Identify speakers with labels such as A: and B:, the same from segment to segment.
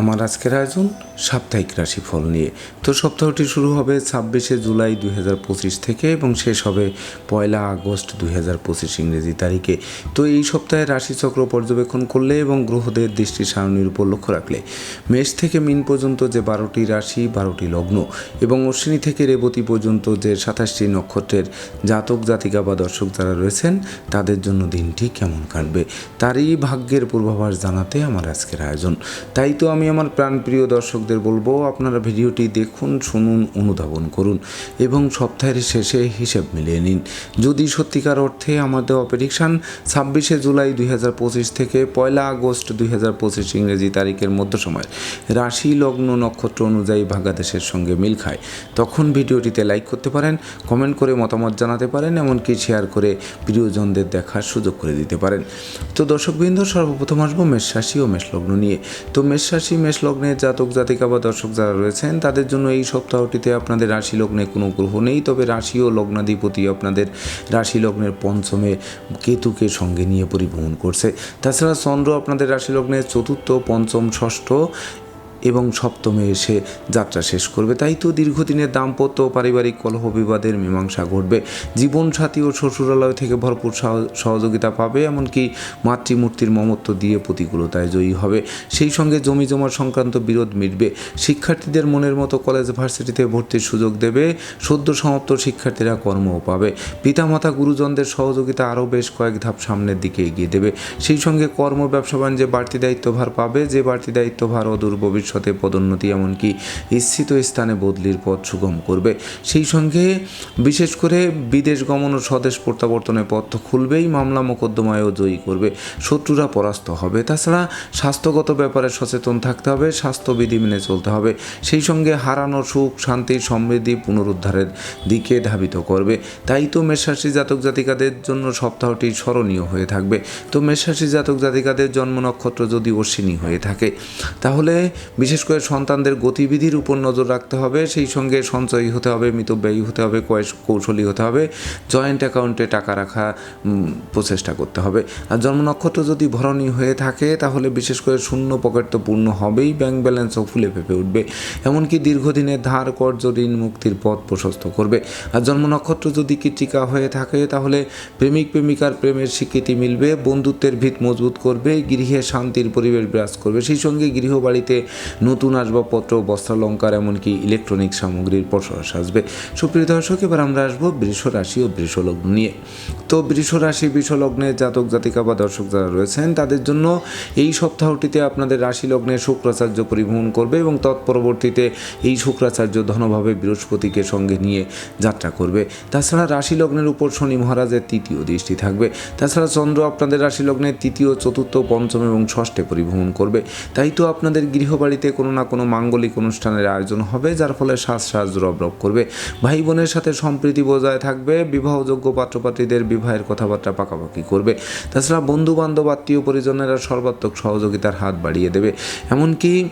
A: আমার আজকের আয়োজন সাপ্তাহিক রাশিফল নিয়ে। তো সপ্তাহটি শুরু হবে ছাব্বিশে জুলাই দুই হাজার পঁচিশ থেকে এবং শেষ হবে পয়লা আগস্ট দুই হাজার পঁচিশ ইংরেজি তারিখে। তো এই সপ্তাহে রাশিচক্র পর্যবেক্ষণ করলে এবং গ্রহদের দৃষ্টি সারণীর উপর লক্ষ্য রাখলে। মেষ থেকে মিন পর্যন্ত যে বারোটি রাশি, বারোটি লগ্ন এবং অশ্বিনী থেকে রেবতী পর্যন্ত যে সাতাশটি নক্ষত্রের জাতক, জাতিকা বা দর্শক যারা রয়েছেন, তাদের জন্য দিনটি কেমন কাটবে, তারই ভাগ্যের পূর্বাভাস জানাতে আমার আজকের আয়োজন। তাই তো আমি আমার প্রাণপ্রিয় দর্শকদের বলব, আপনারা ভিডিওটি দেখুন, শুনুন, অনুধাবন করুন এবং সপ্তাহের শেষে হিসেব মিলিয়ে নিন। যদি সত্যিকার অর্থে আমাদের দেওয়া প্রেডিকশান ছাব্বিশে জুলাই দুই হাজার পঁচিশ থেকে পয়লা আগস্ট দুই হাজার পঁচিশ ইংরেজি তারিখের মধ্য সময় রাশি লগ্ন নক্ষত্র অনুযায়ী ভাগাদেশের সঙ্গে মিল খায়, তখন ভিডিওটিতে লাইক করতে পারেন কমেন্ট করে মতামত জানাতে পারেন, এমনকি শেয়ার করে প্রিয়জনদের দেখার সুযোগ করে দিতে পারেন। তো দর্শকবৃন্দ, সর্বপ্রথম আসব মেষ রাশি ও মেষ লগ্ন নিয়ে। তো মেষ রাশি মেষ লগ্নের জাতক, জাতিকা বা দর্শক যারা রয়েছেন, তাদের জন্য এই সপ্তাহটিতে আপনাদের রাশি লগ্নে কোনো গ্রহ নেই। তবে রাশি ও লগ্নাধিপতি আপনাদের রাশি লগ্নের পঞ্চমে কেতুকে সঙ্গে নিয়ে পরিভ্রমণ করছে। তাছাড়া চন্দ্র আপনাদের রাশি লগ্নের চতুর্থ, পঞ্চম, ষষ্ঠ এবং সপ্তমে এসে যাত্রা শেষ করবে। তাই তো দীর্ঘদিনের দাম্পত্য পারিবারিক কলহ বিবাদের মীমাংসা ঘটবে। জীবনসাথী ও শ্বশুরালয় থেকে ভরপুর সহযোগিতা পাবে, এমনকি মাতৃমূর্তির মমত্ব দিয়ে প্রতিকূলতায় জয়ী হবে। সেই সঙ্গে জমি জমা সংক্রান্ত বিরোধ মিটবে। শিক্ষার্থীদের মনের মতো কলেজ ভার্সিটিতে ভর্তির সুযোগ দেবে। সদ্য সমাপ্ত শিক্ষার্থীরা কর্মও পাবে। পিতামাতা, গুরুজনদের সহযোগিতা আরও বেশ কয়েক ধাপ সামনের দিকে এগিয়ে দেবে। সেই সঙ্গে কর্ম, ব্যবসা বাণিজ্যে বাড়তি দায়িত্বভার পাবে। যে বাড়তি দায়িত্বভার অদূর ভবিষ্যতে পদোন্নতি এমনকি ইচ্ছিত স্থানে বদলির পথ সুগম করবে। সেই সঙ্গে বিশেষ করে বিদেশ গমন ও স্বদেশ প্রত্যাবর্তনের পথ খুলবেই, মামলা মোকদ্দমায়ও জয়ী করবে, শত্রুরা পরাস্ত হবে। তাছাড়া স্বাস্থ্যগত ব্যাপারে সচেতন থাকতে হবে, স্বাস্থ্যবিধি মেনে চলতে হবে। সেই সঙ্গে হারানো সুখ, শান্তি, সমৃদ্ধি পুনরুদ্ধারের দিকে ধাবিত করবে। তাই তো মেষরাশি জাতক জাতিকাদের জন্য সপ্তাহটি স্মরণীয় হয়ে থাকবে। তো মেষরাশি জাতক জাতিকাদের জন্ম নক্ষত্র যদি অশ্বিনী হয়ে থাকে, তাহলে বিশেষ করে সন্তানদের গতিবিধির উপর নজর রাখতে হবে। সেই সঙ্গে সঞ্চয়ী হতে হবে, মিতব্যয়ী হতে হবে কৌশলী হতে হবে, জয়েন্ট অ্যাকাউন্টে টাকা রাখা প্রচেষ্টা করতে হবে। আর জন্ম নক্ষত্র যদি ভরণী হয়ে থাকে, তাহলে বিশেষ করে শূন্য পকেট তো পূর্ণ হবেই, ব্যাংক ব্যালেন্সও ফুলে ফেপে উঠবে। এমনকি দীর্ঘদিনের ধার কর্য ঋণ মুক্তির পথ প্রশস্ত করবে। আর জন্ম নক্ষত্র যদি কৃতিকা হয়ে থাকে, তাহলে প্রেমিক, প্রেমিকার প্রেমের স্বীকৃতি মিলবে, বন্ধুত্বের ভিত মজবুত করবে, গৃহে শান্তির পরিবেশ বিরাজ করবে। সেই সঙ্গে গৃহবাড়িতে নতুন আসবাবপত্র, বস্ত্রালঙ্কার, এমনকি ইলেকট্রনিক সামগ্রীর প্রসার আসবে সুপ্রিয় দর্শক, এবার আমরা আসব বৃষ রাশি ও বৃষলগ্ন নিয়ে। তো বৃষ রাশি, বৃষ লগ্নের জাতক, জাতিকা বা দর্শক যারা রয়েছেন, তাদের জন্য এই সপ্তাহটিতে আপনাদের রাশি লগ্নে শুক্রাচার্য পরিভ্রমণ করবে এবং তৎপরবর্তীতে এই শুক্রাচার্য ধনভাবে বৃহস্পতিকে সঙ্গে নিয়ে যাত্রা করবে। তাছাড়া রাশি লগ্নের উপর শনি মহারাজের তৃতীয় দৃষ্টি থাকবে। তাছাড়া চন্দ্র আপনাদের রাশি লগ্নের তৃতীয়, চতুর্থ, পঞ্চম এবং ষষ্ঠে পরিভ্রমণ করবে। তাই তো আপনাদের গৃহবাড়িতে কোনো না কোনো মাঙ্গলিক অনুষ্ঠানের আয়োজন হবে, যার ফলে শ্বাস শ্বাস রব রব করবে। ভাই বোনের সাথে সম্প্রীতি বজায় থাকবে, বিবাহযোগ্য পাত্রপাত্রীদের বিবাহের কথাবার্তা পাকাপাকি করবে। তাছাড়া বন্ধু বান্ধব আত্মীয় পরিজনেরা সর্বাত্মক সহযোগিতার হাত বাড়িয়ে দেবে। এমনকি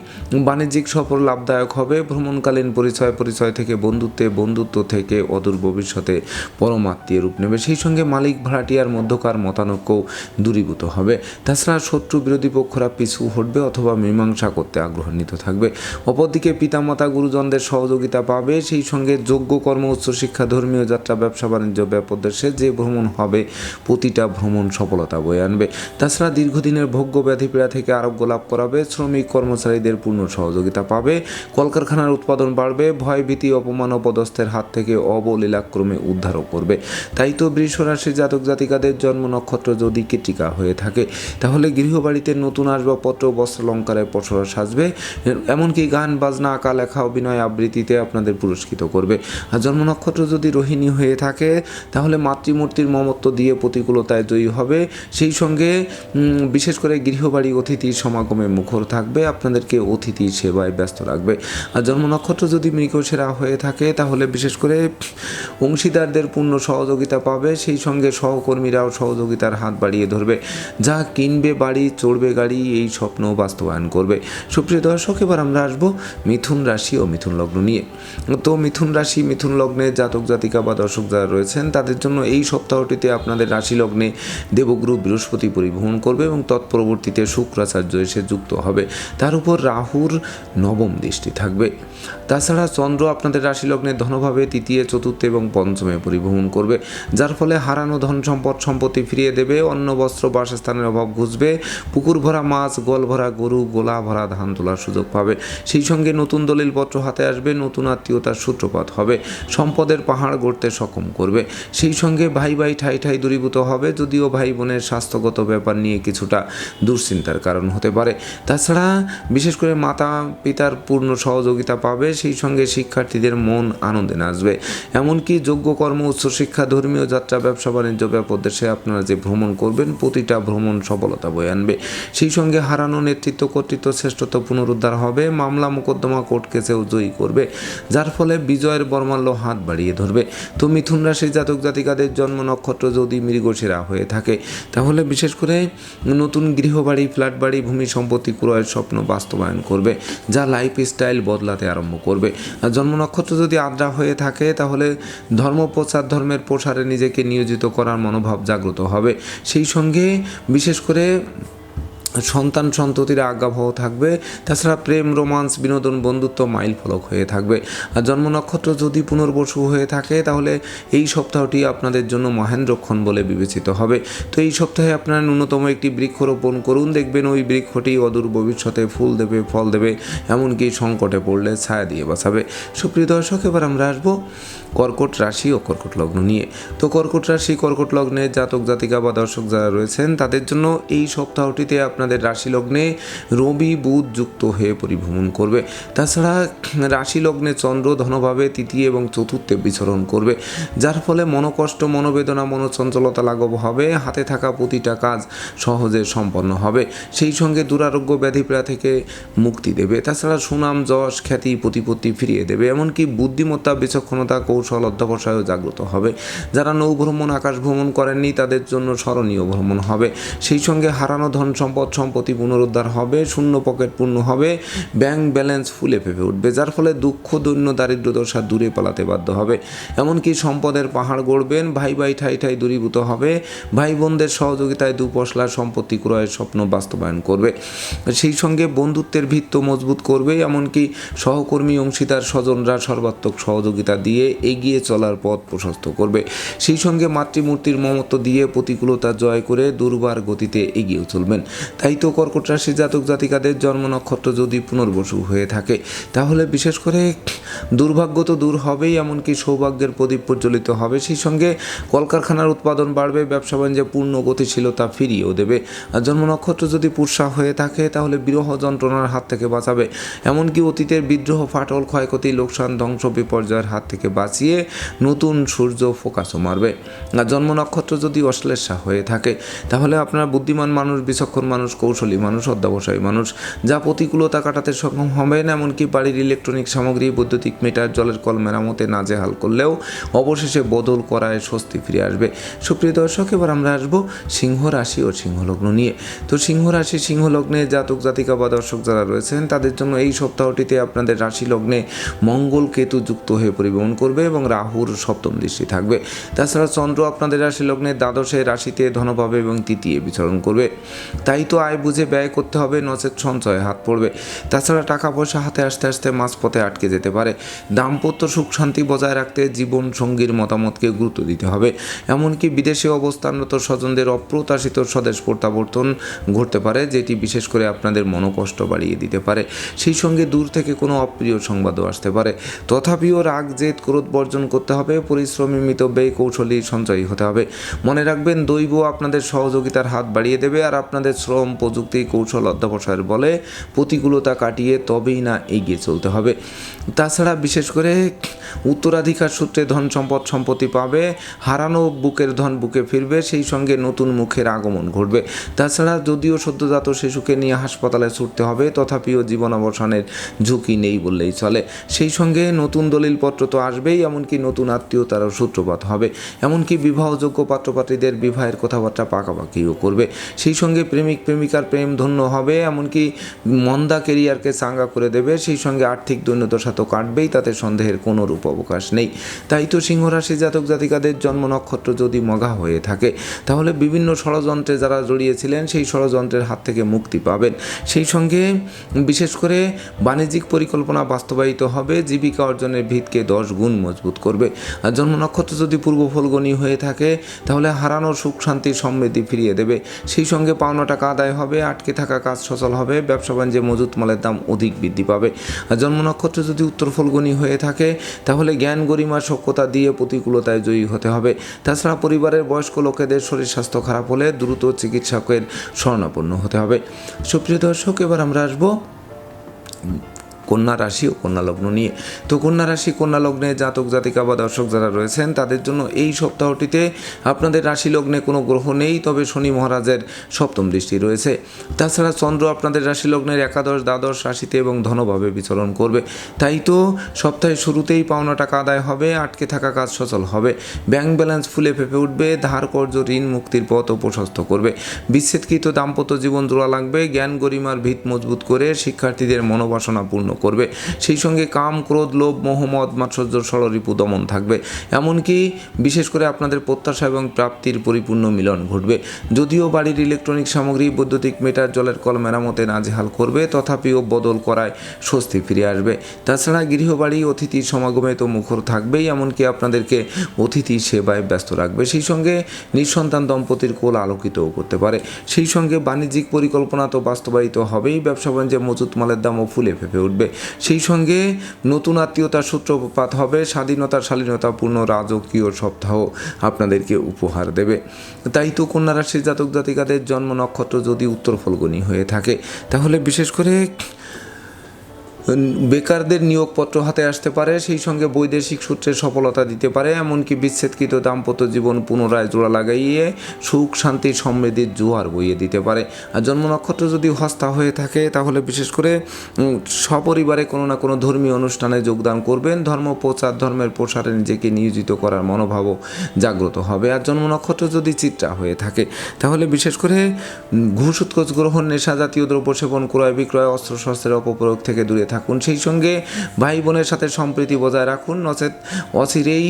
A: বাণিজ্যিক সফর লাভদায়ক হবে। ভ্রমণকালীন পরিচয় পরিচয় থেকে বন্ধুত্বে, বন্ধুত্ব থেকে অদূর ভবিষ্যতে পরমাত্মীয় রূপ নেবে। সেই সঙ্গে মালিক ভাড়াটিয়ার মধ্যকার মতানৈক্যও দূরীভূত হবে। তাছাড়া শত্রু বিরোধী পক্ষরা পিছু হটবে অথবা মীমাংসা করতে আগ্রহান্বিত থাকবে। অপরদিকে পিতামাতা গুরুজনদের সহযোগিতা পাবে, সেই সঙ্গে যোগ্য কর্ম উচ্চশিক্ষা ধর্মীয় যাত্রা, ব্যবসা, বাণিজ্য ব্যাপদেশে যে ভ্রমণ হবে, প্রতিটা ভ্রমণ সফলতা বয়ে আনবে। তাছাড়া দীর্ঘদিনের ভোগ্য ব্যাধি পীড়া থেকে আরোগ্য লাভ করাবে, শ্রমিক কর্মচারীদের পূর্ণ সহযোগিতা পাবে, কলকারখানার উৎপাদন বাড়বে ভয় ভীতি অপমান ও পদস্থের হাত থেকে অবলীলাক্রমে উদ্ধারও করবে। তাই তো বৃষ রাশির জাতক জাতিকাদের জন্ম নক্ষত্র যদি কৃতিকা হয়ে থাকে, তাহলে গৃহবাড়িতে নতুন আসবাবপত্র বস্ত্রালঙ্কারের পসরা সাজবে এমনকি গান, বাজনা, আঁকা, লেখা, অভিনয় আবৃত্তিতে আপনাদের পুরস্কৃত করবে। আর জন্ম নক্ষত্র যদি রোহিণী হয়ে থাকে, তাহলে মাতৃমূর্তির মমত্ব দিয়ে প্রতিকূলতায় জয়ী হবে। সেই সঙ্গে বিশেষ করে গৃহবাড়ি অতিথির সমাগমে মুখর থাকবে, আপনাদেরকে অতিথি সেবায় ব্যস্ত রাখবে। আর জন্ম নক্ষত্র যদি মৃগসেরা হয়ে থাকে, তাহলে বিশেষ করে অংশীদারদের পূর্ণ সহযোগিতা পাবে। সেই সঙ্গে সহকর্মীরাও সহযোগিতার হাত বাড়িয়ে ধরবে। যা কিনবে বাড়ি, চড়বে গাড়ি, এই স্বপ্ন বাস্তবায়ন করবে। সুপ্রিয় দর্শক, এবার আমরা আসব মিথুন রাশি ও মিথুন লগ্ন নিয়ে। তো মিথুন রাশি, মিথুন লগ্নে জাতক, জাতিকা বা দর্শক যারা রয়েছেন, তাদের জন্য এই সপ্তাহটিতে আপনাদের রাশি লগ্নে দেবগুরু বৃহস্পতি পরিবহন করবে এবং তৎপরবর্তীতে শুক্রাচার্য এসে যুক্ত হবে। তার উপর রাহুর নবম দৃষ্টি থাকবে। তাছাড়া চন্দ্র আপনাদের রাশি লগ্নে ধনভাবে তৃতীয়, চতুর্থ এবং পঞ্চমে পরিভ্রমণ করবে, যার ফলে হারানো ধন সম্পদ সম্পত্তি ফিরিয়ে দেবে, অন্ন, বস্ত্র, বাসস্থানের অভাব ঘুষবে পুকুর ভরা মাছ, গোল ভরা গরু, গোলা ভরা ধান তোলার সুযোগ পাবে। সেই সঙ্গে নতুন দলিলপত্র হাতে আসবে, নতুন আত্মীয়তার সূত্রপাত হবে, সম্পদের পাহাড় গড়তে সক্ষম করবে। সেই সঙ্গে ভাই ভাই ঠাই ঠাই দূরীভূত হবে, যদিও ভাই বোনের স্বাস্থ্যগত ব্যাপার নিয়ে কিছুটা দুশ্চিন্তার কারণ হতে পারে। তাছাড়া বিশেষ করে মাতা পিতার পূর্ণ সহযোগিতা পাবে সেই সঙ্গে শিক্ষার্থীদের মন আনন্দে নাচবে। এমনকি যোগ্য কর্ম উচ্চশিক্ষা ধর্মীয় যাত্রা, ব্যবসা, বাণিজ্য ব্যাপদেশে আপনারা যে ভ্রমণ করবেন, প্রতিটা ভ্রমণ সফলতা বয়ে আনবে। সেই সঙ্গে হারানো নেতৃত্ব কর্তৃত্ব শ্রেষ্ঠত্ব পুনরুদ্ধার হবে, মামলা মোকদ্দমা কোর্ট কেসেও জয়ী করবে, যার ফলে বিজয়ের বর্মাল্য হাত বাড়িয়ে ধরবে। তো মিথুন রাশির জাতক জাতিকাদের জন্ম নক্ষত্র যদি মৃগশিরা হয়ে থাকে, তাহলে বিশেষ করে নতুন গৃহবাড়ি ফ্ল্যাট বাড়ি ভূমি সম্পত্তি ক্রয়ের স্বপ্ন বাস্তবায়ন করবে, যা লাইফ স্টাইল বদলাতে আরম্ভ করবে। আর জন্ম নক্ষত্র যদি আদ্রা হয়ে থাকে, তাহলে ধর্ম, প্রচার, ধর্মের প্রসারে নিজেকে নিয়োজিত করার মনোভাব জাগ্রত হবে। সেই সঙ্গে বিশেষ করে সন্তান সন্ততির আজ্ঞাবহ থাকবে। তাছাড়া প্রেম, রোমান্স, বিনোদন, বন্ধুত্ব মাইল ফলক হয়ে থাকবে। আর জন্ম নক্ষত্র যদি পুনর্বসু হয়ে থাকে, তাহলে এই সপ্তাহটি আপনাদের জন্য মহেন্দ্রক্ষণ বলে বিবেচিত হবে। তো এই সপ্তাহে আপনারা ন্যূনতম একটি বৃক্ষরোপণ করুন। দেখবেন ওই বৃক্ষটি অদূর ভবিষ্যতে ফুল দেবে, ফল দেবে, এমনকি সংকটে পড়লে ছায়া দিয়ে বাঁচাবে। সুপ্রিয় দর্শক, এবার আমরা আসব কর্কট রাশি ও কর্কট লগ্ন নিয়ে। তো কর্কট রাশি, কর্কট লগ্নে জাতক জাতিকা বা দর্শক যারা রয়েছেন, তাদের জন্য এই সপ্তাহটিতে আপনাদের রাশি লগ্নে রবি, বুধ যুক্ত হয়ে পরিভ্রমণ করবে। তাছাড়া রাশি লগ্নে চন্দ্র ধনভাবে তৃতীয় এবং চতুর্থে বিচরণ করবে, যার ফলে মনোকষ্ট, মনোবেদনা, মনোচঞ্চলতা লাঘব হবে। হাতে থাকা প্রতিটা কাজ সহজে সম্পন্ন হবে। সেই সঙ্গে দুরারোগ্য ব্যাধিপীড়া থেকে মুক্তি দেবে। তাছাড়া সুনাম, যশ, খ্যাতি, প্রতিপত্তি ফিরিয়ে দেবে। এমনকি বুদ্ধিমত্তা, বিচক্ষণতা, কৌশল, অধ্যবসায়ও জাগ্রত হবে। যারা নৌ ভ্রমণ, আকাশ ভ্রমণ করেননি, তাদের জন্য স্মরণীয় ভ্রমণ হবে। সেই সঙ্গে হারানো ধন সম্পদ সম্পত্তি পুনরুদ্ধার হবে, শূন্য পকেট পূর্ণ হবে, ব্যাংক ব্যালেন্স ফুলে ফেপে উঠবে, যার ফলে দুঃখ, দৈন্য দারিদ্র দশা দূরে পালাতে বাধ্য হবে। এমনকি সম্পদের পাহাড় গড়বেন, ভাই ভাই ঠাই ঠাই দূরীভূত হবে, ভাই বোনদের সহযোগিতায় দু পশলার সম্পত্তি ক্রয়ের স্বপ্ন বাস্তবায়ন করবে। সেই সঙ্গে বন্ধুত্বের ভিত্ত মজবুত করবে, এমনকি সহকর্মী, অংশীদার স্বজনরা সর্বাত্মক সহযোগিতা দিয়ে এগিয়ে চলার পথ প্রশস্ত করবে। সেই সঙ্গে মাতৃমূর্তির মমত্ব দিয়ে প্রতিকূলতা জয় করে দুর্বার গতিতে এগিয়ে চলবেন। তাই তো কর্কট রাশি জাতক জাতিকাদের জন্ম নক্ষত্র যদি পুনর্বসু হয়ে থাকে, তাহলে বিশেষ করে দুর্ভাগ্য তো দূর হবেই, এমনকি সৌভাগ্যের প্রদীপ প্রজ্বলিত হবে। সেই সঙ্গে কলকারখানার উৎপাদন বাড়বে, ব্যবসা বাণিজ্যে পূর্ণ গতিশীলতা ফিরিয়েও দেবে। আর জন্ম নক্ষত্র যদি পুরসা হয়ে থাকে, তাহলে বিরহ যন্ত্রণার হাত থেকে বাঁচাবে। এমনকি অতীতের বিদ্রোহ, ফাটল, ক্ষয়ক্ষতি, লোকসান, ধ্বংস, বিপর্যয়ের হাত থেকে বাঁচিয়ে নতুন সূর্য ফোকাসও মারবে। আর জন্ম নক্ষত্র যদি অশ্লেষা হয়ে থাকে, তাহলে আপনার বুদ্ধিমান মানুষ, বিচক্ষণ মানুষ কৌশলী, মানুষ অধ্যাবসায়ী, মানুষ যা প্রতিকূলতা কাটাতে সক্ষম হবেন, এমনকি বাড়ির ইলেকট্রনিক সামগ্রী, বৈদ্যুতিক মিটার জলের কল মেরামতে নাজেহাল করলেও অবশেষে বদল করায় স্বস্তি ফিরে আসবে। সুপ্রিয় দর্শক, এবার আমরা আসব সিংহ রাশি ও সিংহলগ্ন নিয়ে। তো সিংহ রাশি, সিংহ লগ্নে জাতক, জাতিকা বা দর্শক যারা রয়েছেন, তাদের জন্য এই সপ্তাহটিতে আপনাদের রাশি লগ্নে মঙ্গল কেতু যুক্ত হয়ে পরিবহন করবে এবং রাহুর সপ্তম দৃষ্টি থাকবে। তাছাড়া চন্দ্র আপনাদের রাশি লগ্নে দ্বাদশে রাশিতে ধনভাবে এবং তৃতীয় বিচরণ করবে। তাই তো আয় বুঝে ব্যয় করতে হবে, নচেত সঞ্চয়ে হাত পড়বে। তাছাড়া টাকা পয়সা হাতে আসতে আসতে মাঝপথে আটকে যেতে পারে। দাম্পত্য সুখ শান্তি বজায় রাখতে জীবন সঙ্গীর মতামতকে গুরুত্ব দিতে হবে। এমনকি বিদেশে অবস্থানরত স্বজনদের অপ্রত্যাশিত স্বদেশ প্রত্যাবর্তন ঘটতে পারে, যেটি বিশেষ করে আপনাদের মনোকষ্ট বাড়িয়ে দিতে পারে। সেই সঙ্গে দূর থেকে কোনো অপ্রিয় সংবাদও আসতে পারে। তথাপিও রাগ, জেদ, ক্রোধ বর্জন করতে হবে, পরিশ্রমী মিতব্যয়ী কৌশলী সঞ্চয়ী হতে হবে। মনে রাখবেন দৈব আপনাদের সহযোগিতার হাত বাড়িয়ে দেবে, আর আপনাদের শ্রম প্রযুক্তি কৌশল অধ্যবসায়ের বলে প্রতিকূলতা কাটিয়ে তবেই না এগিয়ে চলতে হবে। তাছাড়া বিশেষ করে উত্তরাধিকার সূত্রে ধন সম্পদ সম্পত্তি পাবে, হারানো বুকের ধন বুকে ফিরবে, সেই সঙ্গে নতুন মুখের আগমন ঘটবে। তাছাড়া যদিও সদ্যজাত শিশুকে নিয়ে হাসপাতালে ছুটতে হবে, তথাপিও জীবন অবসানের ঝুঁকি নেই বললেই চলে। সেই সঙ্গে নতুন দলিলপত্র তো আসবেই, এমনকি নতুন আত্মীয়তারও সূত্রপাত হবে। এমনকি বিবাহযোগ্য পাত্রপাত্রীদের বিবাহের কথাবার্তা পাকাপাকিও করবে। সেই সঙ্গে প্রেমিক প্রেমিকার প্রেম ধন্য হবে, এমনকি মন্দা কেরিয়ারকে চাঙ্গা করে দেবে, সেই সঙ্গে আর্থিক দৈন্যদশা তো কাটবেই, তাতে সন্দেহের কোনো রূপ অবকাশ নেই। তাই তো সিংহরাশি জাতক জাতিকাদের জন্ম নক্ষত্র যদি মগা হয়ে থাকে, তাহলে বিভিন্ন ষড়যন্ত্রে যারা জড়িয়েছিলেন, সেই ষড়যন্ত্রের হাত থেকে মুক্তি পাবেন। সেই সঙ্গে বিশেষ করে বাণিজ্যিক পরিকল্পনা বাস্তবায়িত হবে, জীবিকা অর্জনের ভিতকে দশ গুণ মজবুত করবে। আর জন্ম নক্ষত্র যদি পূর্ব ফলগণী হয়ে থাকে, তাহলে হারানোর সুখ শান্তি সমৃদ্ধি ফিরিয়ে দেবে। সেই সঙ্গে পাওনা টাকা আদায় হবে, আটকে থাকা কাজ সচল হবে, ব্যবসা বাণিজ্যে মজুত মালের দাম অধিক বৃদ্ধি পাবে। জন্ম নক্ষত্র যদি উত্তর ফলগুনি হয়ে থাকে, তাহলে জ্ঞান গরিমা সক্ষতা দিয়ে প্রতিকূলতায় জয়ী হতে হবে। তাছাড়া পরিবারের বয়স্ক লোকেদের শরীর স্বাস্থ্য খারাপ হলে দ্রুত চিকিৎসকের শরণাপন্ন হতে হবে। সুপ্রিয় দর্শক, এবার আমরা আসব কন্যা রাশি ও কন্যা লগ্ন নিয়ে। তো কন্যা রাশি, কন্যা লগ্নে জাতক, জাতিকা বা দর্শক যারা রয়েছেন, তাদের জন্য এই সপ্তাহটিতে আপনাদের রাশি লগ্নে কোনো গ্রহ নেই, তবে শনি মহারাজের সপ্তম দৃষ্টি রয়েছে। তাছাড়া চন্দ্র আপনাদের রাশি লগ্নের একাদশ, দ্বাদশ রাশিতে এবং ধনভাবে বিচরণ করবে। তাই তো সপ্তাহের শুরুতেই পাওনা টাকা আদায় হবে, আটকে থাকা কাজ সচল হবে। ব্যাংক ব্যালেন্স ফুলে ফেপে উঠবে, ধার কর্য ঋণ, মুক্তির পথ প্রশস্ত করবে। বিচ্ছেদকৃত দাম্পত্য জীবন জোড়া লাগবে, জ্ঞান গরিমার ভিত মজবুত করে শিক্ষার্থীদের মনোবাসনা পূর্ণ করবে। সেই সঙ্গে কাম, ক্রোধ, লোভ মোহাম্মদ মাৎসর্য ষড়রিপু দমন থাকবে। এমনকি বিশেষ করে আপনাদের প্রত্যাশা এবং প্রাপ্তির পরিপূর্ণ মিলন ঘটবে। যদিও বাড়ির ইলেকট্রনিক সামগ্রী, বৈদ্যুতিক মিটার, জলের কল মেরামতে নাজেহাল করবে, তথাপিও বদল করায় স্বস্তি ফিরে আসবে। তাছাড়া গৃহবাড়ি অতিথির সমাগমে তো মুখর থাকবেই, এমনকি আপনাদেরকে অতিথি সেবায় ব্যস্ত রাখবে। সেই সঙ্গে নিঃসন্তান দম্পতির কোল আলোকিতও করতে পারে। সেই সঙ্গে বাণিজ্যিক পরিকল্পনা তো বাস্তবায়িত হবেই, ব্যবসা বাণিজ্যে মজুত মালের দামও ফুলে ফেপে উঠবে। সেই সঙ্গে নতুন আত্মীয়তার সূত্রপাত হবে স্বাধীনতার শালীনতাপূর্ণ রাজকীয় সপ্তাহ আপনাদেরকে উপহার দেবে। তাই তো কন্যা রাশির জাতক জাতিকাদের জন্ম নক্ষত্র যদি উত্তর ফলগণী হয়ে থাকে, তাহলে বিশেষ করে বেকারদের নিয়োগপত্র হাতে আসতে পারে, সেই সঙ্গে বৈদেশিক সূত্রে সফলতা দিতে পারে, এমনকি বিচ্ছেদকৃত দাম্পত্য জীবন পুনরায় জোড়া লাগাইয়ে সুখ, শান্তি, সমৃদ্ধির জোয়ার বইয়ে দিতে পারে। আর জন্ম নক্ষত্র যদি হস্তা হয়ে থাকে, তাহলে বিশেষ করে সপরিবারে কোনো না কোনো ধর্মীয় অনুষ্ঠানে যোগদান করবেন। ধর্ম, প্রচার, ধর্মের প্রসারে নিজেকে নিয়োজিত করার মনোভাবও জাগ্রত হবে। আর জন্ম নক্ষত্র যদি চিত্রা হয়ে থাকে, তাহলে বিশেষ করে ঘুষ উৎকোচ গ্রহণ, নেশা জাতীয় দ্রব্য সেবন, ক্রয় বিক্রয়, অস্ত্রশস্ত্রের অপপ্রয়োগ থেকে দূরে থাকুন। সেই সঙ্গে ভাই বোনের সাথে সম্প্রীতি বজায় রাখুন। নচেত অচিরেই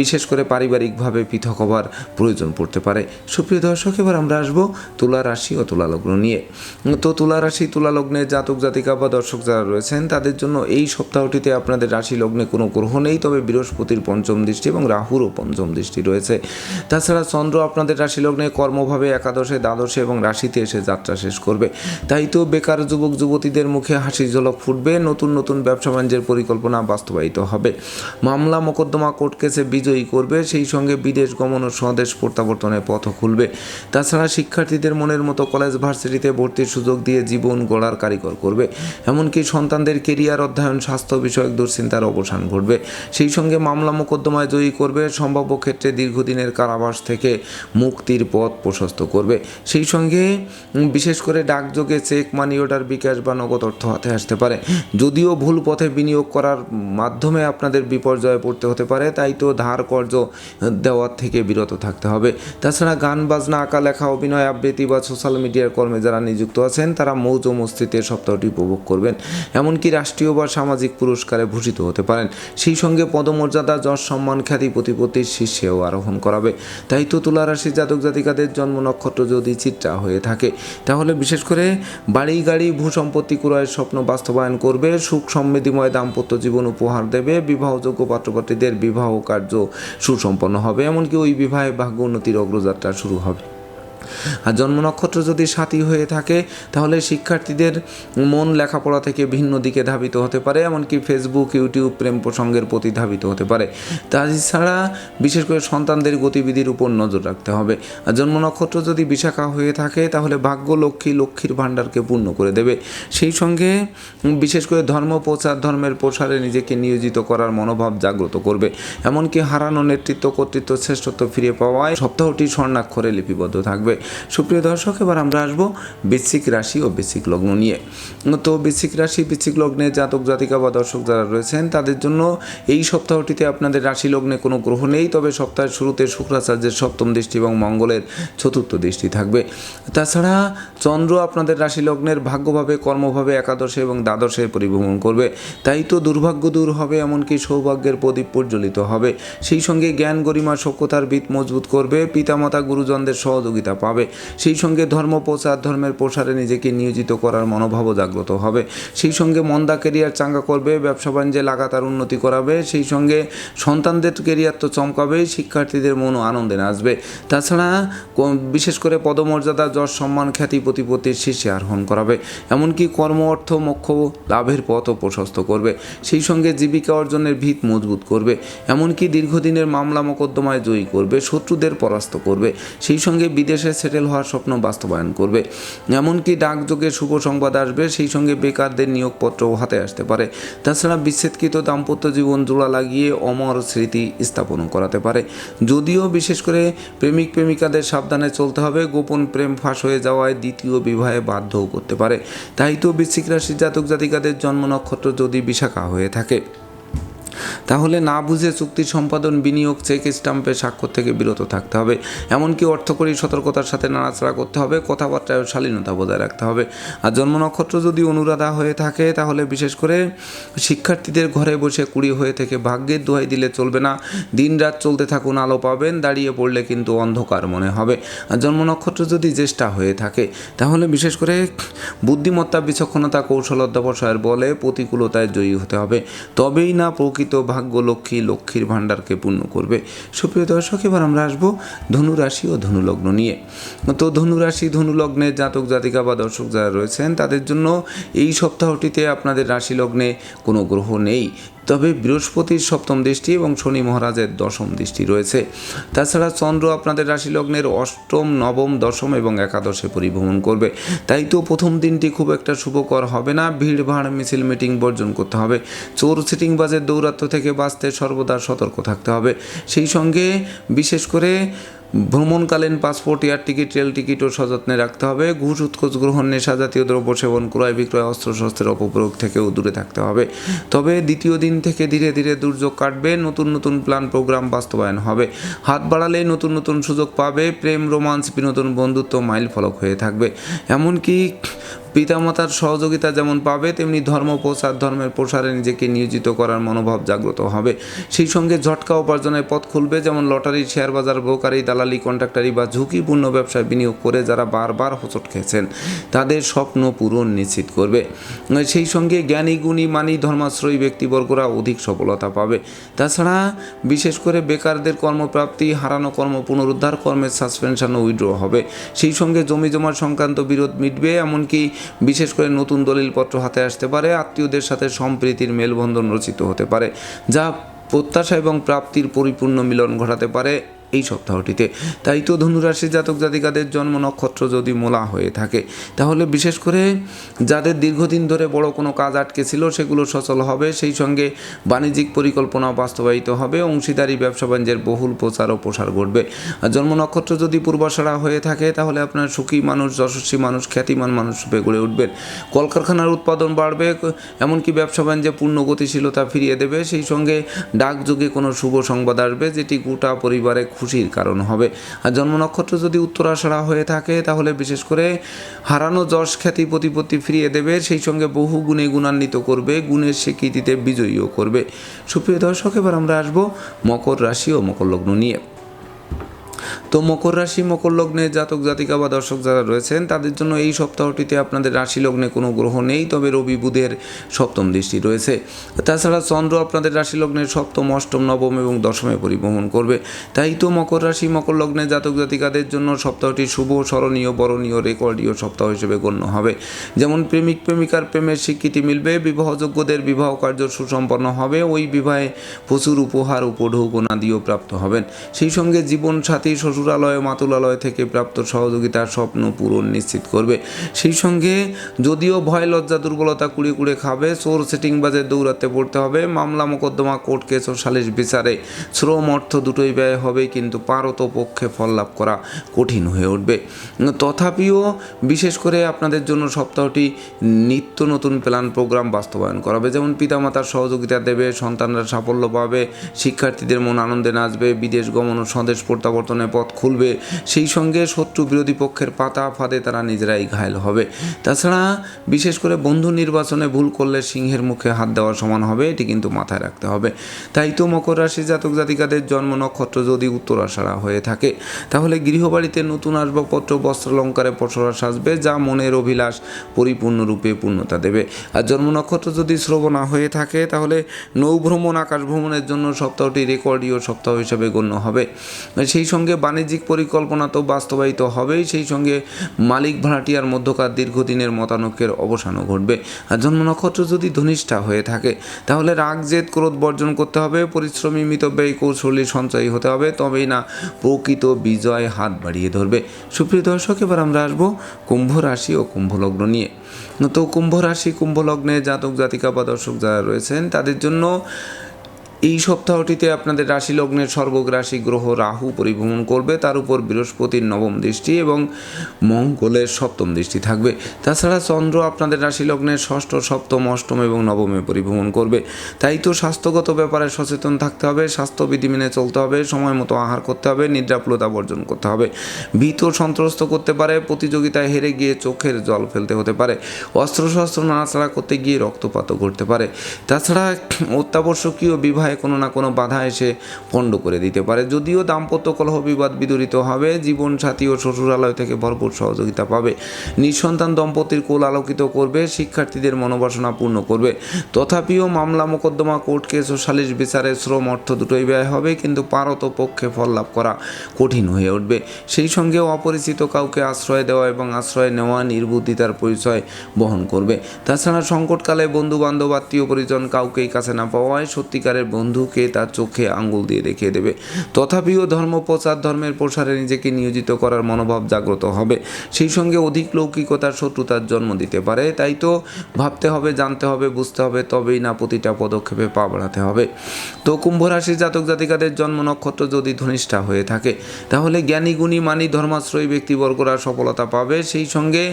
A: বিশেষ করে পারিবারিকভাবে পৃথক হবার প্রয়োজন পড়তে পারে। সুপ্রিয় দর্শক, এবার আমরা আসব তুলা রাশি ও তুলা লগ্ন নিয়ে। তো তুলা রাশি, তুলা লগ্নের জাতক, জাতিকা বা দর্শক যারা রয়েছেন, তাদের জন্য এই সপ্তাহটিতে আপনাদের রাশি লগ্নে কোনো গ্রহ নেই। তবে বৃহস্পতির পঞ্চম দৃষ্টি এবং রাহুরও পঞ্চম দৃষ্টি রয়েছে। তাছাড়া চন্দ্র আপনাদের রাশি লগ্নে কর্মভাবে, একাদশে, দ্বাদশে এবং রাশিতে এসে যাত্রা শেষ করবে। তাই তো বেকার যুবক, যুবতীদের মুখে হাসি ঝলক ফুটবে, নতুন নতুন ব্যবসা বাণিজ্যের পরিকল্পনা বাস্তবায়িত হবে। মামলা মোকদ্দমা কোর্ট কেসে বিজয়ী করবে, সেই সঙ্গে বিদেশ গমন ও স্বদেশ প্রত্যাবর্তনের পথ খুলবে। তাছাড়া শিক্ষার্থীদের মনের মতো কলেজ ভার্সিটিতে ভর্তির সুযোগ দিয়ে জীবন গড়ার কারিগর করবে। এমনকি সন্তানদের কেরিয়ার অধ্যয়ন, স্বাস্থ্য বিষয়ক দুশ্চিন্তার অবসান ঘটবে। সেই সঙ্গে মামলা মোকদ্দমায় জয়ী করবে, সম্ভাব্য ক্ষেত্রে দীর্ঘদিনের কারাবাস থেকে মুক্তির পথ প্রশস্ত করবে। সেই সঙ্গে বিশেষ করে ডাকযোগে চেক মানি অর্ডার, বিকাশ বা নগদ অর্থ হাতে আসতে পারে। যদিও ভুল পথে বিনিয়োগ করার মাধ্যমে আপনাদের বিপর্যয়ে পড়তে হতে পারে, তাই তো ধার কর্য দেওয়ার থেকে বিরত থাকতে হবে। তাছাড়া গান, বাজনা, আঁকা, লেখা, অভিনয়, আবৃত্তি বা সোশ্যাল মিডিয়ার কর্মে যারা নিযুক্ত আছেন, তারা মৌজ মস্তিতে সপ্তাহটি উপভোগ করবেন। এমনকি রাষ্ট্রীয় বা সামাজিক পুরস্কারে ভূষিত হতে পারেন। সেই সঙ্গে পদমর্যাদা, যশ, সম্মান, খ্যাতি, প্রতিপত্তির শীর্ষেও আরোহণ করাবে। তাই তো তুলা রাশির জাতক জাতিকাদের জন্ম নক্ষত্র যদি চিত্রা হয়ে থাকে, তাহলে বিশেষ করে বাড়ি গাড়ি ভূ সম্পত্তি ক্রয়ের স্বপ্ন বাস্তবায়ন করবে, সুখ সমৃদ্ধিময় দাম্পত্য জীবন উপহার দেবে, বিবাহযোগ্য পাত্রপাত্রীদের বিবাহ কার্য সুসম্পন্ন হবে। এমনকি ওই বিবাহে ভাগ্য উন্নতির অগ্রযাত্রা শুরু হবে। আর জন্ম নক্ষত্র যদি সাথী হয়ে থাকে, তাহলে শিক্ষার্থীদের মন লেখাপড়া থেকে ভিন্ন দিকে ধাবিত হতে পারে, এমনকি ফেসবুক ইউটিউব প্রেম প্রসঙ্গের প্রতি ধাবিত হতে পারে। তাছাড়া বিশেষ করে সন্তানদের গতিবিধির উপর নজর রাখতে হবে। আর জন্ম নক্ষত্র যদি বিশাখা হয়ে থাকে, তাহলে ভাগ্য লক্ষ্মী লক্ষ্মীর ভাণ্ডারকে পূর্ণ করে দেবে। সেই সঙ্গে বিশেষ করে ধর্ম প্রচার, ধর্মের প্রসারে নিজেকে নিয়োজিত করার মনোভাব জাগ্রত করবে। এমনকি হারানো নেতৃত্ব, কর্তৃত্ব, শ্রেষ্ঠত্ব ফিরে পাওয়ায় সপ্তাহটি স্বর্ণাক্ষরে লিপিবদ্ধ থাকবে। সুপ্রিয় দর্শক, এবার আমরা আসব বৃশ্চিক রাশি ও বৃশ্চিক লগ্ন নিয়ে। তো বৃশ্চিক রাশি বৃশ্চিক লগ্নে জাতক, জাতিকা বা দর্শক যারা রয়েছেন, তাদের জন্য এই সপ্তাহটিতে আপনাদের রাশি লগ্নে কোনো গ্রহ নেই, তবে সপ্তাহের শুরুতে শুক্রাচার্যের সপ্তম দৃষ্টি এবং মঙ্গলের চতুর্থ দৃষ্টি থাকবে। তাছাড়া চন্দ্র আপনাদের রাশি লগ্নের ভাগ্যভাবে, কর্মভাবে, একাদশে এবং দ্বাদশে পরিভ্রমণ করবে। তাই তো দুর্ভাগ্য দূর হবে, এমনকি সৌভাগ্যের প্রদীপ প্রজ্বলিত হবে। সেই সঙ্গে জ্ঞান গরিমা সক্ষতার ভিত মজবুত করবে, পিতামাতা, গুরুজনদের সহযোগিতা পাবে। সেই সঙ্গে ধর্ম প্রচার, ধর্মের প্রসারে নিজেকে নিয়োজিত করার মনোভাবও জাগ্রত হবে। সেই সঙ্গে মন্দা কেরিয়ার চাঙ্গা করবে, ব্যবসা বাণিজ্যে লাগাতার উন্নতি করাবে, সেই সঙ্গে সন্তানদের কেরিয়ার তো চমকাবেই শিক্ষার্থীদের মনও আনন্দে নাচবে। তাছাড়া বিশেষ করে পদমর্যাদা, যশ, সম্মান, খ্যাতি, প্রতিপত্তির শীর্ষে আরোহণ করাবে। এমনকি কর্ম, অর্থ, মোক্ষ, লাভের পথও প্রশস্ত করবে। সেই সঙ্গে জীবিকা অর্জনের ভিত মজবুত করবে। এমনকি দীর্ঘদিনের মামলা মোকদ্দমায় জয়ী করবে, শত্রুদের পরাস্ত করবে। সেই সঙ্গে বিদেশে সেটেল হওয়ার স্বপ্ন বাস্তবায়ন করবে। এমনকি ডাকযোগে শুভ সংবাদ আসবে, সেই সঙ্গে বেকারদের নিয়োগপত্রও হাতে আসতে পারে। তাছাড়া বিচ্ছেদকৃত দাম্পত্য জীবন জোড়া লাগিয়ে অমর স্মৃতি স্থাপন করাতে পারে। যদিও বিশেষ করে প্রেমিক প্রেমিকাদের সাবধানে চলতে হবে, গোপন প্রেম ফাঁস হয়ে যাওয়ায় দ্বিতীয় বিবাহে বাধ্যও করতে পারে। তাই তো বৃশ্চিক রাশির জাতক জাতিকাদের জন্ম নক্ষত্র যদি বিশাখা হয়ে থাকে। তাহলে না বুঝে চুক্তি সম্পাদন, বিনিয়োগ, চেক স্টাম্পে স্বাক্ষর থেকে বিরত থাকতে হবে। এমনকি অর্থকরী সতর্কতার সাথে নাড়াচাড়া করতে হবে কথাবার্তায় শালীনতা বজায় রাখতে হবে। আর জন্ম নক্ষত্র যদি অনুরাধা হয়ে থাকে, তাহলে বিশেষ করে শিক্ষার্থীদের ঘরে বসে কুড়ি হয়ে থেকে ভাগ্যের দোহাই দিলে চলবে না। দিন রাত চলতে থাকুন, আলো পাবেন, দাঁড়িয়ে পড়লে কিন্তু অন্ধকার মনে হবে। আর জন্ম নক্ষত্র যদি জ্যেষ্ঠা হয়ে থাকে, তাহলে বিশেষ করে বুদ্ধিমত্তা, বিচক্ষণতা, কৌশল অধ্যাবসায়ের বলে প্রতিকূলতায় জয়ী হতে হবে। তবেই না প্রকৃত ভাগ্য লক্ষ্মী লক্ষ্মীর ভাণ্ডারকে পূর্ণ করবে। সুপ্রিয় দর্শক, এবার আমরা আসব ধনুরাশি ও ধনুলগ্ন নিয়ে। তো ধনুরাশি, ধনুলগ্নে জাতক, জাতিকা বা দর্শক যারা রয়েছেন, তাদের জন্য এই সপ্তাহটিতে আপনাদের রাশি লগ্নে কোনো গ্রহ নেই। তবে বৃহস্পতির সপ্তম দৃষ্টি এবং শনি মহারাজের দশম দৃষ্টি রয়েছে। তাছাড়া চন্দ্র আপনাদের রাশি লগ্নের অষ্টম, নবম, দশম এবং একাদশে পরিভ্রমণ করবে। তাই তো প্রথম দিনটি খুব একটা শুভকর হবে না। ভিড়ভাড়, মিছিল, মিটিং বর্জন করতে হবে। চোর সিটিংবাজের দৌরাত্ম্য থেকে বাঁচতে সর্বদা সতর্ক থাকতে হবে। সেই সঙ্গে বিশেষ করে ভ্রমণকালীন পাসপোর্ট, এয়ার টিকিট, রেল টিকিটও সযত্নে রাখতে হবে। ঘুষ, উৎকোচ গ্রহণ, নেশা জাতীয় দ্রব্য সেবন, ক্রয় বিক্রয়, অস্ত্রশস্ত্রের অপপ্রয়োগ থেকেও দূরে থাকতে হবে। তবে দ্বিতীয় দিন থেকে ধীরে ধীরে দুর্যোগ কাটবে, নতুন নতুন প্ল্যান, প্রোগ্রাম বাস্তবায়ন হবে। হাত বাড়ালে নতুন নতুন সুযোগ পাবে, প্রেম, রোমান্স, বিনোদন, বন্ধুত্ব মাইল ফলক হয়ে থাকবে। এমনকি পিতামাতার সহযোগিতা যেমন পাবে, তেমনি ধর্ম প্রচার ধর্মের প্রসারে নিজেকে নিয়োজিত করার মনোভাব জাগ্রত হবে। সেই সঙ্গে ঝটকা উপার্জনের পথ খুলবে, যেমন লটারি শেয়ার বাজার ব্রোকারি দালালি, কন্ট্রাক্টারি বা ঝুঁকিপূর্ণ ব্যবসায় বিনিয়োগ করে যারা বারবার হোঁচট খেয়েছেন, তাদের স্বপ্ন পূরণ নিশ্চিত করবে। সেই সঙ্গে জ্ঞানী, গুণী, মানি, ধর্মাশ্রয়ী ব্যক্তিবর্গরা অধিক সফলতা পাবে। তাছাড়া বিশেষ করে বেকারদের কর্মপ্রাপ্তি, হারানো কর্ম পুনরুদ্ধার, কর্মের সাসপেনশন উইড্র হবে। সেই সঙ্গে জমি জমার সংক্রান্ত বিরোধ মিটবে, এমনকি বিশেষ করে নতুন দলিলপত্র হাতে আসতে পারে, আত্মীয়দের সাথে সম্প্রীতির মেলবন্ধন রচিত হতে পারে, যা প্রত্যাশা এবং প্রাপ্তির পরিপূর্ণ মিলন ঘটাতে পারে। এই সপ্তাহটিতে। তাই তো ধনুরাশি জাতক জাতিকাদের জন্ম নক্ষত্র যদি মোলা হয়ে থাকে, তাহলে বিশেষ করে যাদের দীর্ঘদিন ধরে বড় কোনো কাজ আটকে ছিল, সেগুলো সচল হবে। সেই সঙ্গে বাণিজ্যিক পরিকল্পনা বাস্তবায়িত হবে। অংশীদারি, ব্যবসা বাণিজ্যের বহুল প্রচার ও প্রসার ঘটবে। আর জন্ম নক্ষত্র যদি পূর্বাশারা হয়ে থাকে, তাহলে আপনার সুখী মানুষ, যশস্বী মানুষ, খ্যাতিমান মানুষ রূপে গড়ে উঠবেন কলকারখানার উৎপাদন বাড়বে, এমনকি ব্যবসা বাণিজ্যে পূর্ণ গতিশীলতা ফিরিয়ে দেবে। সেই সঙ্গে ডাকযোগে কোনো শুভ সংবাদ আসবে, যেটি গোটা পরিবারে খুশির কারণ হবে। আর জন্ম নক্ষত্র যদি উত্তরাষাঢ়া হয়ে থাকে, তাহলে বিশেষ করে হারানো যশ খ্যাতি প্রতিপত্তি ফিরিয়ে দেবে, সেই সঙ্গে বহু গুণে গুণান্বিত করবে, গুণের স্বীকৃতিতে বিজয়ীও করবে। সুপ্রিয় দর্শক, এবার আমরা আসব মকর রাশি ও মকর লগ্ন নিয়ে। তো মকর রাশি, মকর লগ্নে জাতক, জাতিকা বা দর্শক যারা রয়েছেন, তাদের জন্য এই সপ্তাহটিতে আপনাদের রাশি লগ্নে কোনো গ্রহ নেই, তবে রবি বুধের সপ্তম দৃষ্টি রয়েছে। তাছাড়া চন্দ্র আপনাদের রাশি লগ্নের সপ্তম, অষ্টম, নবম এবং দশমে পরিভ্রমণ করবে। তাই তো মকর রাশি, মকর লগ্নে জাতক, জাতিকাদের জন্য সপ্তাহটি শুভ, স্মরণীয়, বরণীয় রেকর্ডীয় সপ্তাহ হিসেবে গণ্য হবে। যেমন প্রেমিক, প্রেমিকার প্রেমের স্বীকৃতি মিলবে, বিবাহযোগ্যদের বিবাহ কার্য সুসম্পন্ন হবে, ওই বিবাহে প্রচুর উপহার উপঢৌকনাদিও প্রাপ্ত হবেন। সেই সঙ্গে জীবন সাথী শ্বশুর শ্বশুরালয় মাতুলালয় থেকে প্রাপ্ত সহযোগিতার স্বপ্ন পূরণ নিশ্চিত করবে। সেই সঙ্গে যদিও ভয়, লজ্জা, দুর্বলতা কুড়ে কুড়ে খাবে, চোর সেটিং বাজে দৌড়াতে পড়তে হবে, মামলা, মোকদ্দমা, কোর্ট কেস ও সালিশ বিচারে শ্রম অর্থ দুটোই ব্যয় হবে, কিন্তু পারত পক্ষে ফল লাভ করা কঠিন হয়ে উঠবে। তথাপিও বিশেষ করে আপনাদের জন্য সপ্তাহটি নিত্য নতুন প্ল্যান প্রোগ্রাম বাস্তবায়ন করাবে। যেমন পিতামাতার সহযোগিতা দেবে, সন্তানরা সাফল্য পাবে, শিক্ষার্থীদের মন আনন্দে নাচবে, বিদেশ গমন ও স্বদেশ প্রত্যাবর্তনের পথ খুলবে। সেই সঙ্গে শত্রু বিরোধী পক্ষের পাতা ফাঁদে তারা নিজেরাই ঘায়ল হবে। তাছাড়া বিশেষ করে বন্ধু নির্বাচনে ভুল করলে সিংহের মুখে হাত দেওয়া সমান হবে, এটি কিন্তু মাথায় রাখতে হবে। তাই তো মকর রাশি জাতক জাতিকাদের জন্ম নক্ষত্র যদি উত্তরাষাড়া হয়ে থাকে, তাহলে গৃহবাড়িতে নতুন আসবাবপত্র, বস্ত্রালঙ্কারে পসরা সাজবে, যা মনের অভিলাষ পরিপূর্ণরূপে পূর্ণতা দেবে। আর জন্ম নক্ষত্র যদি শ্রবণা হয়ে থাকে, তাহলে নৌভ্রমণ আকাশ ভ্রমণের জন্য সপ্তাহটি রেকর্ডীয় সপ্তাহ হিসেবে গণ্য হবে। সেই সঙ্গে বাণিজ্যিক পরিকল্পনা তো বাস্তবায়িত হবেই, সেই সঙ্গে মালিক ভাড়াটিয়ার মধ্যকার দীর্ঘদিনের মতানৈক্যের অবসানও ঘটবে। আর জন্ম নক্ষত্র যদি ধনিষ্ঠা হয়ে থাকে, তাহলে রাগ, জেদ, ক্রোধ বর্জন করতে হবে, পরিশ্রমী, মিতব্যয়ী, কৌশলী সঞ্চয়ী হতে হবে, তবেই না প্রকৃত বিজয় হাত বাড়িয়ে ধরবে। সুপ্রিয় দর্শক, এবার আমরা আসব কুম্ভ রাশি ও কুম্ভ লগ্ন নিয়ে। তো কুম্ভ রাশি, কুম্ভ লগ্নে জাতক, জাতিকা বা দর্শক যারা রয়েছেন, তাদের জন্য এই সপ্তাহটিতে আপনাদের রাশি লগ্নের সর্বগ্রাসী গ্রহ রাহু পরিভ্রমণ করবে। তার উপর বৃহস্পতির নবম দৃষ্টি এবং মঙ্গলের সপ্তম দৃষ্টি থাকবে। তাছাড়া চন্দ্র আপনাদের রাশি লগ্নের ষষ্ঠ, সপ্তম, অষ্টম এবং নবমে পরিভ্রমণ করবে। তাই তো স্বাস্থ্যগত ব্যাপারে সচেতন থাকতে হবে, স্বাস্থ্যবিধি মেনে চলতে হবে, সময় মতো আহার করতে হবে, নিদ্রাপ্লতা বর্জন করতে হবে। ভীত সন্ত্রস্ত করতে পারে, প্রতিযোগিতায় হেরে গিয়ে চোখের জল ফেলতে হতে পারে, অস্ত্রশস্ত্র নাড়াচাড়া করতে গিয়ে রক্তপাতও ঘটতে পারে। তাছাড়া অত্যাবশ্যকীয় বিবাহে কোনো না কোনো বাধা এসে পণ্ড করে দিতে পারে। যদিও দাম্পত্য কলহ বিবাদ বিদরিত হবে, জীবনসাথী ও শ্বশুরালয় থেকে ভরপুর সহযোগিতা পাবে। নিঃসন্তান দম্পতির কোল আলোকিত করবে, শিক্ষার্থীদের মনোবাসনা পূর্ণ করবে। তথাপিও মামলা মোকদ্দমা, কোর্ট কেস ও সালিশ বিচারে শ্রম অর্থ দুটোই ব্যয় হবে, কিন্তু পারত পক্ষে ফল লাভ করা কঠিন হয়ে উঠবে। সেই সঙ্গে অপরিচিত কাউকে আশ্রয় দেওয়া এবং আশ্রয় নেওয়া নির্বুদ্ধিতার পরিচয় বহন করবে। তাছাড়া সংকটকালে বন্ধু বান্ধব আত্মীয় পরিজন কাউকেই কাছে না পাওয়ায় সত্যিকারের বন্ধুকে তার চোখে আঙ্গুল দিয়ে দেখিয়ে দেবে। তথাপিও ধর্ম প্রচার ধর্মের প্রসারে নিজেকে নিয়োজিত করার মনোভাব জাগ্রত হবে। সেই সঙ্গে অধিক লৌকিকতার শত্রুতার জন্ম দিতে পারে। তাই তো ভাবতে হবে, জানতে হবে, বুঝতে হবে, তবেই না প্রতিটা পদক্ষেপে পা বাড়াতে হবে। তো কুম্ভ রাশির জাতক জাতিকাদের জন্ম নক্ষত্র যদি ধনিষ্ঠা হয়ে থাকে, তাহলে জ্ঞানী, গুণী, মানি, ধর্মাশ্রয়ী ব্যক্তিবর্গরা সফলতা পাবে। সেই সঙ্গে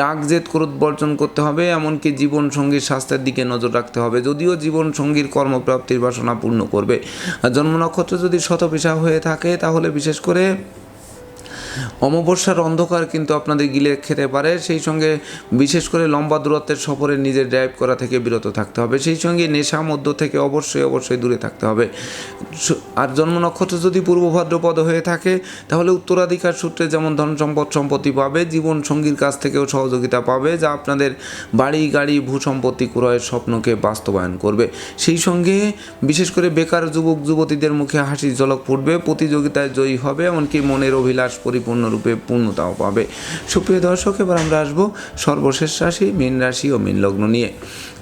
A: রাগ, জেদ, ক্রোধ বর্জন করতে হবে। এমনকি জীবন সঙ্গীর স্বাস্থ্যের দিকে নজর রাখতে হবে। যদিও জীবন সঙ্গীর কর্মপ্রাপ্তির বাসনা পূর্ণ করবে। আর জন্ম নক্ষত্র যদি শতপিসা হয়ে থাকে তাহলে বিশেষ করে অমাবস্যার অন্ধকার কিন্তু আপনাদের গিলে খেতে পারে। সেই সঙ্গে বিশেষ করে লম্বা দূরত্বের সফরে নিজের ড্রাইভ করা থেকে বিরত থাকতে হবে। সেই সঙ্গে নেশা মধ্য থেকে অবশ্যই অবশ্যই দূরে থাকতে হবে। আর জন্ম নক্ষত্র যদি পূর্ব ভাদ্রপদ হয়ে থাকে, তাহলে উত্তরাধিকার সূত্রে যেমন ধন সম্পদ সম্পত্তি পাবে, জীবন সঙ্গীর কাছ থেকেও সহযোগিতা পাবে, যা আপনাদের বাড়ি, গাড়ি, ভূ সম্পত্তি ক্রয়ের স্বপ্নকে বাস্তবায়ন করবে। সেই সঙ্গে বিশেষ করে বেকার যুবক, যুবতীদের মুখে হাসি ঝলক ফুটবে, প্রতিযোগিতায় জয়ী হবে, এমনকি মনের অভিলাষ পরিপূর্ণরূপে পূর্ণতাও পাবে। সুপ্রিয় দর্শক, এবার আমরা আসব সর্বশেষ রাশি, মীন রাশি ও মীন লগ্ন নিয়ে।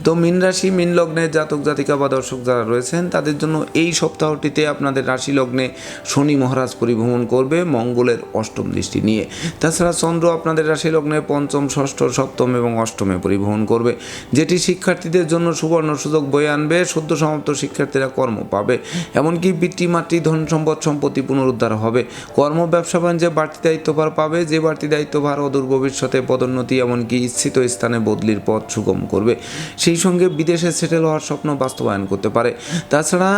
A: তো মীন রাশি, মীন লগ্নের জাতক, জাতিকা বা দর্শক যারা রয়েছেন, তাদের জন্য এই সপ্তাহটিতে আপনাদের রাশি লগ্নে শনি মহারাজ পরিভ্রমণ করবে মঙ্গলের অষ্টম দৃষ্টি নিয়ে। তাছাড়া চন্দ্র আপনাদের রাশি লগ্নে পঞ্চম, ষষ্ঠ, সপ্তম এবং অষ্টমে পরিভ্রমণ করবে, যেটি শিক্ষার্থীদের জন্য সুবর্ণ সুযোগ বয়ে আনবে, সদ্য সমাপ্ত শিক্ষার্থীরা কর্ম পাবে। এমনকি পিতৃমাতৃ ধন সম্পদ সম্পত্তি পুনরুদ্ধার হবে। কর্ম ব্যবসা বাণিজ্যে বাড়তি দায়িত্বভার পাবে, যে বাড়তি দায়িত্বভার অদূর ভবিষ্যতে পদোন্নতি, এমনকি ইচ্ছিত স্থানে বদলির পথ সুগম করবে। সেই সঙ্গে বিদেশে সেটেল হওয়ার স্বপ্ন বাস্তবায়ন করতে পারে। তাছাড়া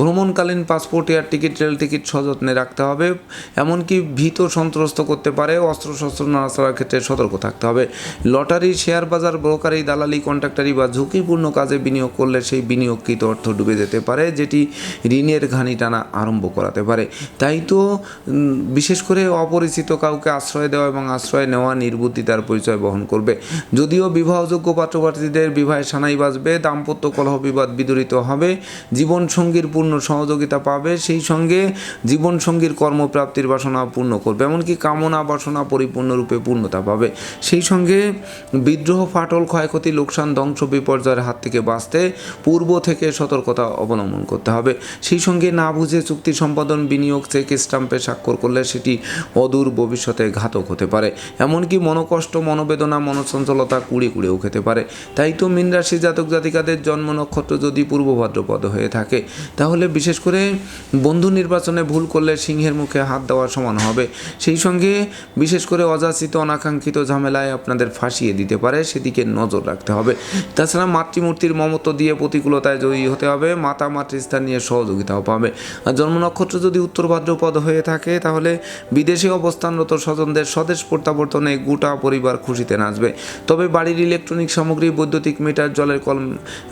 A: ভ্রমণকালীন passport, air ticket, rail ticket সযত্নে রাখতে হবে। এমনকি ভীত সন্ত্রস্ত করতে পারে অস্ত্র অস্ত্রশস্ত্র নাড়াচাড়ার ক্ষেত্রে সতর্ক থাকতে হবে। লটারি, শেয়ার বাজার, ব্রোকারি, দালালি, কন্ট্রাক্টারি বা ঝুঁকিপূর্ণ কাজে বিনিয়োগ করলে সেই বিনিয়োগকৃত অর্থ ডুবে যেতে পারে, যেটি ঋণের ঘানি টানা আরম্ভ করাতে পারে। তাই তো বিশেষ করে অপরিচিত কাউকে আশ্রয় দেওয়া এবং আশ্রয় নেওয়া নির্বুদ্ধিতার পরিচয় বহন করবে। যদিও বিবাহযোগ্য পাত্রপাত্রীদের বিবাহে সানাই বাজবে, দাম্পত্য কলহ বিবাদ বিদরিত হবে, জীবনসঙ্গীর পূর্ণ সহযোগিতা পাবে, সেই সঙ্গে জীবনসঙ্গীর কর্মপ্রাপ্তির বাসনা পূর্ণ করবে, এমনকি কামনা বাসনা পরিপূর্ণরূপে পূর্ণতা পাবে। সেই সঙ্গে বিদ্রোহ, ফাটল, ক্ষয়ক্ষতি, লোকসান, ধ্বংস, বিপর্যয়ের হাত থেকে বাঁচতে পূর্ব থেকে সতর্কতা অবলম্বন করতে হবে। সেই সঙ্গে না বুঝে চুক্তি সম্পাদন, বিনিয়োগ চেক স্টাম্পে স্বাক্ষর করলে সেটি অদূর ভবিষ্যতে ঘাতক হতে পারে। এমনকি মনোকষ্ট, মনোবেদনা, মনচঞ্চলতা কুড়ে কুড়েও খেতে পারে। তাই তো মীন রাশি জাতক জাতিকাদের জন্ম নক্ষত্র যদি পূর্ব ভাদ্রপদ হয়ে থাকে, তাহলে বিশেষ করে বন্ধু নির্বাচনে ভুল করলে সিংহের মুখে হাত দেওয়ার সমান হবে। সেই সঙ্গে বিশেষ করে অযাচিত, অনাকাঙ্ক্ষিত ঝামেলায় আপনাদের ফাঁসিয়ে দিতে পারে, সেদিকে নজর রাখতে হবে। তাছাড়া মাতৃমূর্তির মমত্ব দিয়ে প্রতিকূলতায় জয়ী হতে হবে, মাতা মাতৃস্থান নিয়ে সহযোগিতাও পাবে। আর জন্ম নক্ষত্র যদি উত্তর ভাদ্রপদ হয়ে থাকে, তাহলে বিদেশে অবস্থানরত স্বজনদের স্বদেশ প্রত্যাবর্তনে গোটা পরিবার খুশিতে নাচবে। তবে বাড়ির ইলেকট্রনিক সামগ্রী, বৈদ্যুতিক মিটার, জলের কল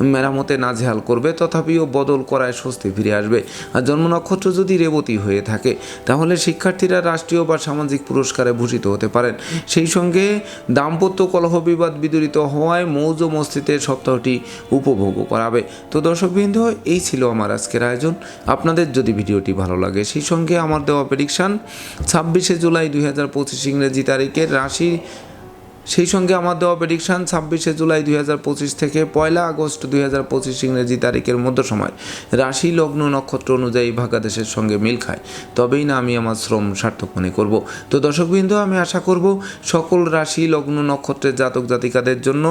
A: মেরামতে নাজেহাল করবে, তথাপিও বদল করায় স্বস্তি ফিরে আসবে। আর জন্ম নক্ষত্র যদি রেবতী হয়ে থাকে, তাহলে শিক্ষার্থীরা রাষ্ট্রীয় বা সামাজিক পুরস্কারে ভূষিত হতে পারেন। সেই সঙ্গে দাম্পত্য কলহ বিবাদ বিদরিত হওয়ায় মৌজ মস্তিতে সপ্তাহটি উপভোগ করাবে। তো দর্শকবৃন্দ এই ছিল আমার আজকের আয়োজন। আপনাদের যদি ভিডিওটি ভালো লাগে, সেই সঙ্গে আমার দেওয়া প্রেডিকশান ছাব্বিশে জুলাই দুই হাজার পঁচিশ ইংরেজি তারিখের রাশি, সেই সঙ্গে আমার দেওয়া প্রেডিকশান ছাব্বিশে জুলাই দুই হাজার পঁচিশ থেকে পয়লা আগস্ট দুই হাজার পঁচিশ ইংরেজি তারিখের মধ্য সময়। রাশি, লগ্ন, নক্ষত্র অনুযায়ী ভাগাদেশের সঙ্গে মিল খায়। তবেই না আমি আমার শ্রম সার্থক মনে করব। তো দর্শকবৃন্দ, আমি আশা করব সকল রাশি, লগ্ন, নক্ষত্রের জাতক জাতিকাদের জন্য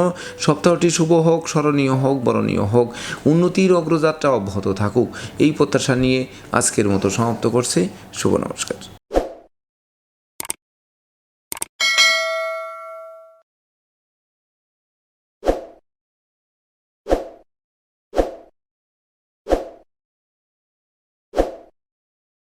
A: সপ্তাহটি শুভ হোক, স্মরণীয় হোক, বরণীয় হোক। উন্নতির অগ্রযাত্রা অব্যাহত থাকুক। এই প্রত্যাশা নিয়ে আজকের মতো সমাপ্ত করছে। শুভ নমস্কার।